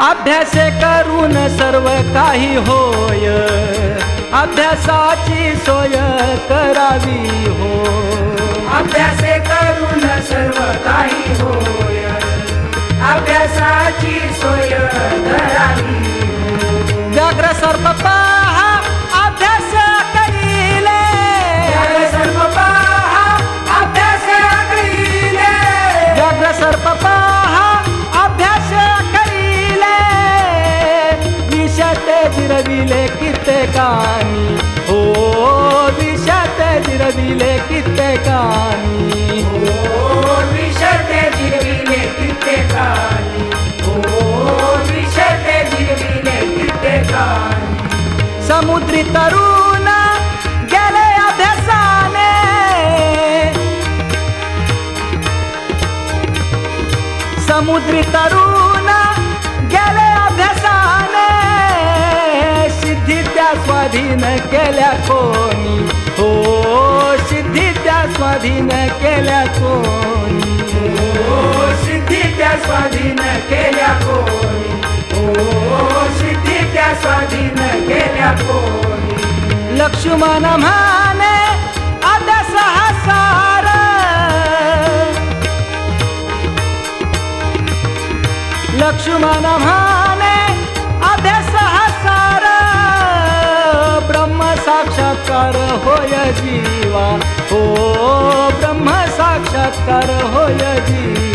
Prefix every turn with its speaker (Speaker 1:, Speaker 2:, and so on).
Speaker 1: अभ्यासे करून सर्व काही होय. अभ्यासाची सोय करावी हो कित्येकानी हो विषते जिरविले कित्येकानी
Speaker 2: ओ विषते जिरविले कित्येकानी ओ विषते जिरविले कित्येकानी
Speaker 1: समुद्री तरुण गेले अभ्यासाने। समुद्री तरुण हो, त्या स्वाधीन केल्या कोणी? हो सिद्धी त्या स्वाधीन केल्या कोणी?
Speaker 2: ओ सिद्धी त्या स्वाधीन केल्या कोणी? ओ सिद्धी त्या स्वाधीन केल्या कोणी?
Speaker 1: लक्ष्मण म्हणे आता सहसार. लक्ष्मण म्हणे साक्षात्कार होय जीवा. हो
Speaker 2: ब्रह्म साक्षात्कार होय जीवा.